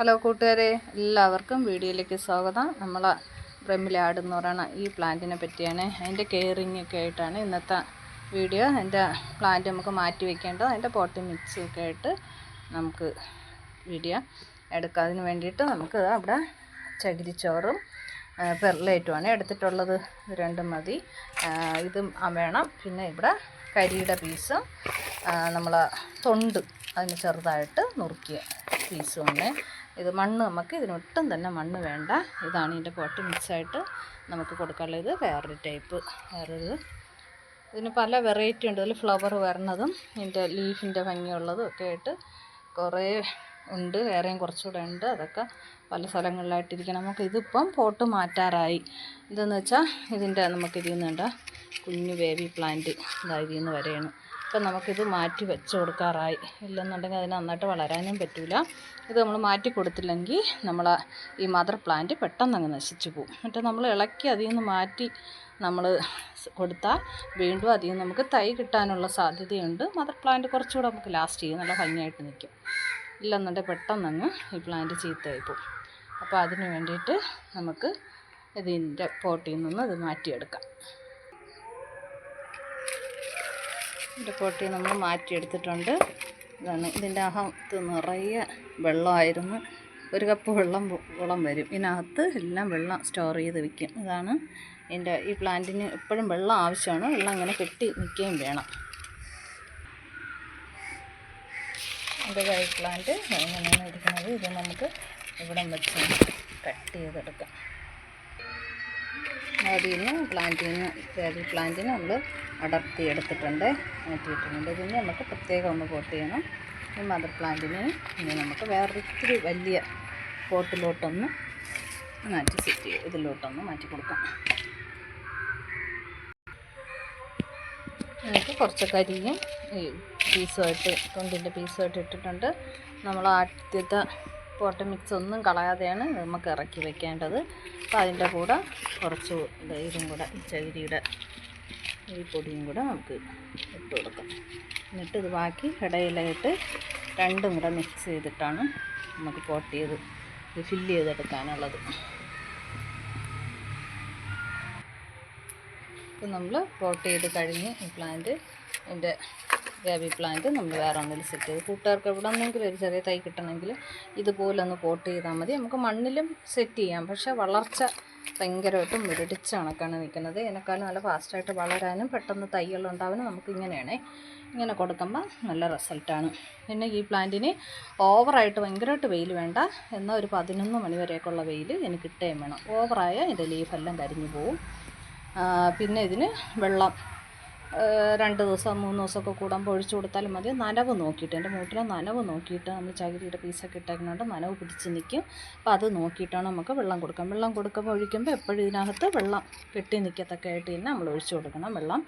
Hello കൂട്ടുകാരെ എല്ലാവർക്കും വീഡിയോയിലേക്ക് സ്വാഗതം. നമ്മൾ ബ്രഹ്മിലാട് എന്ന് പറയുന്ന ഈ പ്ലാന്റിനെ പറ്റിയാണ് അതിന്റെ കെയറിങ് ഒക്കെ ആയിട്ടാണ് ഇന്നത്തെ വീഡിയോ. അതിന്റെ പ്ലാന്റ് നമുക്ക് മാറ്റി വെക്കേണ്ടത് അതിന്റെ പോട്ടി മിക്സ് ഒക്കെ ആയിട്ട് നമുക്ക് വീഡിയോ എടുക്കാം. അതിന് വേണ്ടിയിട്ട് നമുക്ക് അവിടെ ചകിരിച്ചോറും പെർലൈറ്റുമാണ് എടുത്തിട്ടുള്ളത്. രണ്ടും മതി. ഇതും വേണം. പിന്നെ ഇവിടെ കരിയുടെ പീസും നമ്മൾ തൊണ്ട് അതിന് ചെറുതായിട്ട് നുറുക്കിയ പീസുമാണ് ഇത് മണ്ണ് നമുക്ക് ഇതിനൊട്ടും തന്നെ മണ്ണ് വേണ്ട. ഇതാണ് ഇതിന്റെ പോട്ട് മിക്സായിട്ട് നമുക്ക് കൊടുക്കാനുള്ളത്. വേറൊരു ടൈപ്പ് വേറൊരു ഇതിന് പല വെറൈറ്റി ഉണ്ട്. ഇതിൽ ഫ്ലവർ വരണതും ഇതിന്റെ ലീഫിന്റെ ഭംഗിയുള്ളതും ഒക്കെ ആയിട്ട് കുറേ ഉണ്ട്. വേറെയും കുറച്ചുകൂടെ ഉണ്ട്. അതൊക്കെ പല സ്ഥലങ്ങളിലായിട്ടിരിക്കണം. നമുക്ക് ഇതിപ്പം പോട്ട് മാറ്റാറായി. ഇതെന്ന് വെച്ചാൽ ഇതിന്റെ നമുക്ക് ഇതിൽ നിന്നുണ്ട് കുഞ്ഞു ബേബി പ്ലാന്റ് ഇതായി ഇതിൽ നിന്ന് വരെയാണ്. ഇപ്പം നമുക്കിത് മാറ്റി വെച്ച് കൊടുക്കാറായി. ഇല്ലെന്നുണ്ടെങ്കിൽ അതിന് നന്നായിട്ട് വളരാനും പറ്റില്ല ഇത് നമ്മൾ മാറ്റി കൊടുത്തില്ലെങ്കിൽ നമ്മൾ ഈ മദർ പ്ലാന്റ് പെട്ടെന്ന് അങ്ങ് നശിച്ചു പോകും. എന്നിട്ട് നമ്മൾ ഇളക്കി അതിൽ നിന്ന് മാറ്റി നമ്മൾ കൊടുത്താൽ വീണ്ടും അതിൽ നിന്ന് നമുക്ക് തൈ കിട്ടാനുള്ള സാധ്യതയുണ്ട്. മദർ പ്ലാന്റ് കുറച്ചുകൂടെ നമുക്ക് ലാസ്റ്റ് ചെയ്യും. നല്ല ഭംഗിയായിട്ട് നിൽക്കും. ഇല്ലെന്നുണ്ടെങ്കിൽ പെട്ടെന്നങ്ങ് ഈ പ്ലാന്റ് ചീത്തയായി പോകും. അപ്പോൾ അതിന് വേണ്ടിയിട്ട് നമുക്ക് ഇതിന്റെ പോട്ടിൽ നിന്ന് ഇത് മാറ്റിയെടുക്കാം. ഇതിന്റെ പൊട്ടി നമ്മൾ മാറ്റിയെടുത്തിട്ടുണ്ട്. ഇതാണ് ഇതിന്റെ അകത്ത് നിറയെ വെള്ളമായിരുന്നു. ഒരു കപ്പ് വെള്ളം വെള്ളം വരും. ഇതിനകത്ത് എല്ലാം വെള്ളം സ്റ്റോർ ചെയ്ത് വെക്കും. ഇതാണ് എന്റെ ഈ പ്ലാന്റിന് എപ്പോഴും വെള്ളം ആവശ്യമാണ്. വെള്ളം ഇങ്ങനെ കെട്ടി നിൽക്കുകയും വേണം. എന്റെ കൈ പ്ലാന്റ് എങ്ങനെയാണ് ഇരിക്കുന്നത് ഇത് നമുക്ക് ഇവിടെ വെച്ച് കട്ട് ചെയ്തെടുക്കാം. അതിൽ നിന്ന് പ്ലാന്റിന് ടേബിൾ പ്ലാന്റിന് നമ്മൾ അടർത്തി എടുത്തിട്ടുണ്ട് മാറ്റിയിട്ടുണ്ട്. പിന്നെ നമുക്ക് പ്രത്യേകം ഒന്ന് പോട്ട് ചെയ്യണം. ഈ മദർ പ്ലാന്റിന് ഇനി നമുക്ക് വേറൊരിത്തിരി വലിയ പോട്ടിലോട്ടൊന്ന് മാറ്റി സെറ്റ് ചെയ്യും ഇതിലോട്ടൊന്ന് മാറ്റി കൊടുക്കാം. നമുക്ക് കുറച്ച് കരിയും ഈ പീസുമായിട്ട് തൊണ്ടിന്റെ പീസുമായിട്ട് ഇട്ടിട്ടുണ്ട്. നമ്മൾ ആദ്യത്തെ പോട്ട മിക്സ് ഒന്നും കളയാതെയാണ് നമുക്ക് ഇറക്കി വെക്കേണ്ടത്. അപ്പോൾ അതിന്റെ കൂടെ കുറച്ച് ഇത് കൂടെ ചകിരിയുടെ ഈ പൊടിയും കൂടെ നമുക്ക് ഇട്ട് കൊടുക്കാം. എന്നിട്ട് ഇത് ബാക്കി ഇടയിലായിട്ട് രണ്ടും കൂടെ മിക്സ് ചെയ്തിട്ടാണ് നമുക്ക് പോട്ട് ചെയ്ത് ഫില്ല് ചെയ്തെടുക്കാനുള്ളത്. ഇപ്പം നമ്മൾ പോട്ട് ചെയ്ത് കഴിഞ്ഞ് ഈ പ്ലാന്റ് ഇതിന്റെ ബേബി പ്ലാന്റ് നമ്മൾ വേറെ ഒന്നിൽ സെറ്റ് ചെയ്ത്. കൂട്ടുകാർക്ക് എവിടെ ഒന്നെങ്കിലും ഒരു ചെറിയ തൈ കിട്ടണമെങ്കിൽ ഇതുപോലെ ഒന്ന് പോട്ട് ചെയ്താൽ മതി. നമുക്ക് മണ്ണിലും സെറ്റ് ചെയ്യാം. പക്ഷേ വളർച്ച ഭയങ്കരമായിട്ടും മുരടിച്ച കണക്കാണ് നിൽക്കുന്നത്. ഇതിനേക്കാളും നല്ല ഫാസ്റ്റായിട്ട് വളരാനും പെട്ടെന്ന് തൈകൾ ഉണ്ടാവാനും നമുക്ക് ഇങ്ങനെയാണേ. ഇങ്ങനെ കൊടുക്കുമ്പോൾ നല്ല റിസൾട്ടാണ് പിന്നെ ഈ പ്ലാന്റിന് ഓവറായിട്ട് ഭയങ്കരമായിട്ട് വെയിൽ വേണ്ട. എന്നാൽ ഒരു പതിനൊന്ന് മണി വരെയൊക്കെയുള്ള വെയിൽ എനിക്ക് കിട്ടുകയും വേണം. ഓവറായ ഇതിന്റെ ലീഫെല്ലാം കരിഞ്ഞു പോവും. പിന്നെ ഇതിന് വെള്ളം രണ്ട് ദിവസം മൂന്ന് ദിവസമൊക്കെ കൂടുമ്പോൾ ഒഴിച്ചു കൊടുത്താലും മതി. നനവ് നോക്കിയിട്ട് എന്റെ മൂട്ടിലെ നനവ് നോക്കിയിട്ട് നമ്മൾ ചകിരിയുടെ പീസൊക്കെ ഇട്ടേക്കുന്നുണ്ട് നനവ് പിടിച്ച് നിൽക്കും അപ്പോൾ അത് നോക്കിയിട്ടാണ് നമുക്ക് വെള്ളം കൊടുക്കാം. വെള്ളം കൊടുക്കുമ്പോൾ ഒഴിക്കുമ്പോൾ എപ്പോഴും ഇതിനകത്ത് വെള്ളം കെട്ടി നിൽക്കത്തൊക്കെ ആയിട്ട് തന്നെ നമ്മൾ ഒഴിച്ചു കൊടുക്കണം. വെള്ളം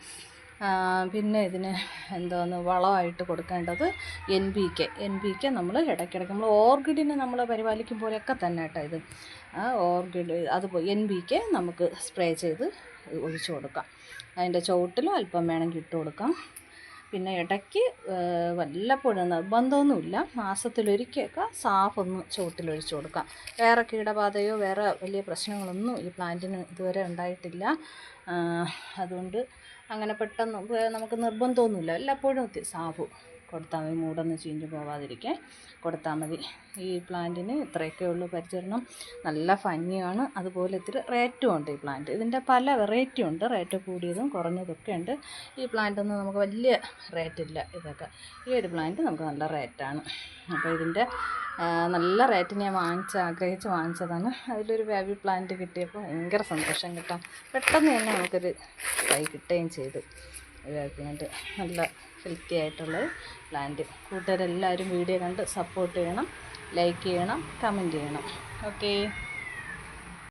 പിന്നെ ഇതിന് എന്തോന്ന് വളമായിട്ട് കൊടുക്കേണ്ടത് N P K N P K നമ്മൾ ഇടയ്ക്കിടയ്ക്ക് നമ്മൾ ഓർക്കിഡിനെ നമ്മൾ പരിപാലിക്കും പോലെയൊക്കെ തന്നെ കേട്ടോ ഇത്. ആ ഓർക്കിഡ് അത് എൻ ബി കെ നമുക്ക് സ്പ്രേ ചെയ്ത് ഒഴിച്ചു കൊടുക്കാം. അതിന്റെ ചുവട്ടിലും അല്പം വേണമെങ്കിൽ ഇട്ട് കൊടുക്കാം. പിന്നെ ഇടയ്ക്ക് വല്ലപ്പോഴും നിർബന്ധമൊന്നുമില്ല. മാസത്തിലൊരിക്കലൊക്കെ സാഫ് ഒന്ന് ചുവട്ടിലൊഴിച്ച് കൊടുക്കാം. വേറെ കീടബാധയോ വേറെ വലിയ പ്രശ്നങ്ങളൊന്നും ഈ പ്ലാന്റിന് ഇതുവരെ ഉണ്ടായിട്ടില്ല. അതുകൊണ്ട് അങ്ങനെ പെട്ടെന്ന് നമുക്ക് നിർബന്ധമൊന്നുമില്ല. വല്ലപ്പോഴും സാഫ്. കൊടുത്താൽ മതി. മൂടൊന്നും ചീഞ്ഞു പോവാതിരിക്കാൻ കൊടുത്താൽ മതി. ഈ പ്ലാന്റിന് ഇത്രയൊക്കെ ഉള്ളൂ പരിചരണം. നല്ല ഭംഗിയാണ്. അതുപോലെ ഇത്തിരി റേറ്റും ഉണ്ട് ഈ പ്ലാന്റ്. ഇതിന്റെ പല വെറൈറ്റി ഉണ്ട്. റേറ്റ് കൂടിയതും കുറഞ്ഞതൊക്കെ ഉണ്ട്. ഈ പ്ലാന്റൊന്നും നമുക്ക് വലിയ റേറ്റില്ല ഇതൊക്കെ. ഈ ഒരു പ്ലാന്റ് നമുക്ക് നല്ല റേറ്റാണ്. അപ്പോൾ ഇതിന്റെ നല്ല റേറ്റിന് ഞാൻ വാങ്ങിച്ച് ആഗ്രഹിച്ച് വാങ്ങിച്ചതാണ്. അതിലൊരു ബേബി പ്ലാന്റ് കിട്ടിയപ്പോൾ ഭയങ്കര സന്തോഷം കിട്ടാം. പെട്ടെന്ന് തന്നെ നമുക്കൊരു തൈ കിട്ടുകയും ചെയ്തു. പ്ലാന്റ് നല്ല ഹെൽത്തി ആയിട്ടുള്ള പ്ലാന്റ് കൂട്ടുകാരെല്ലാവരും വീഡിയോ കണ്ട് സപ്പോർട്ട് ചെയ്യണം ലൈക്ക് ചെയ്യണം കമന്റ് ചെയ്യണം. ഓക്കേ